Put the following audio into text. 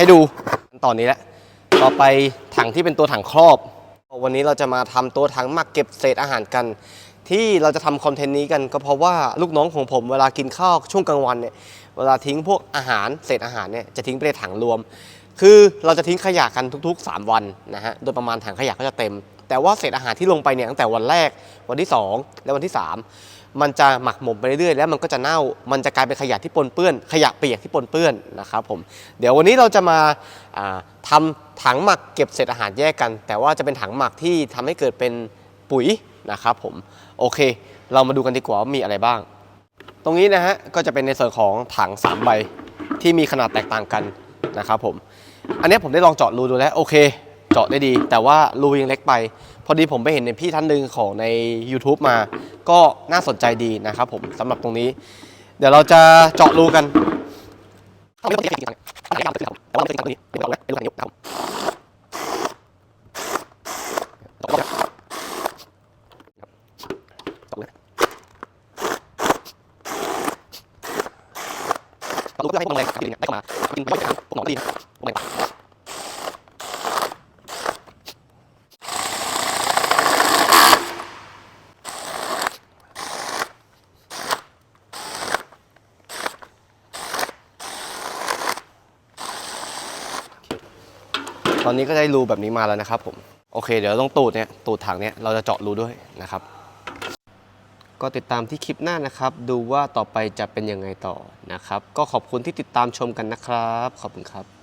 ให้ดูตอนนี้แหละต่อไปถังที่เป็นตัวถังครอบ วันนี้เราจะมาทำตัวถังหมักเก็บเศษอาหารกัน ที่เราจะทำคอนเทนต์นี้กันก็เพราะว่าลูกน้องของผมเวลากินข้าวช่วงกลางวันเนี่ยเวลาทิ้งพวกอาหารเศษอาหารเนี่ยจะทิ้งไปในถังรวม คือเราจะทิ้งขยะกันทุก ๆ 3 วันนะฮะโดยประมาณถังขยะก็จะเต็ม แต่ว่าเศษอาหารที่ลงไปเนี่ยตั้งแต่วันแรกวันที่ 2 และวันที่ 3 มันจะหมักหมมไปเรื่อยๆแล้วมันก็จะเน่า มันจะกลายเป็นขยะที่ปนเปื้อน ขยะเปียกที่ปนเปื้อนนะครับผม เดี๋ยววันนี้เราจะมาอ่าทำถังหมักเก็บเศษอาหารแยกกัน แต่ว่าจะเป็นถังหมักที่ทำให้เกิดเป็นปุ๋ยนะครับผม โอเค เรามาดูกันดีกว่าว่ามีอะไรบ้าง ตรงนี้นะฮะก็จะเป็นในส่วนของถัง 3 ใบที่มีขนาดแตกต่างกันนะครับผม อันนี้ผมได้ลองเจาะรูดูแล้วโอเค จาะได้ดี แต่ว่ารูยังเล็กไป พอดีผมไปเห็นในพี่ท่านหนึ่งของใน YouTube มา ก็น่าสนใจดีนะครับผมสำหรับตรงนี้ เดี๋ยวเราจะเจาะรูกันแต่ว่าเราเป็นตรงนี้เดี๋ยวเราเป็นตัวนี้ครับรูเพื่อให้พวกแรงได้เข้ามากินไม่ได้พวกหนอนก็ดีนะพวกแร ตอนนี้ก็ได้รูแบบนี้มาแล้วนะครับผม โอเค เดี๋ยวต้องตูดเนี่ยตูดถังเนี่ยเราจะเจาะรูด้วยนะครับ ก็ติดตามที่คลิปหน้านะครับ ดูว่าต่อไปจะเป็นยังไงต่อนะครับ ก็ขอบคุณที่ติดตามชมกันนะครับ ขอบคุณครับ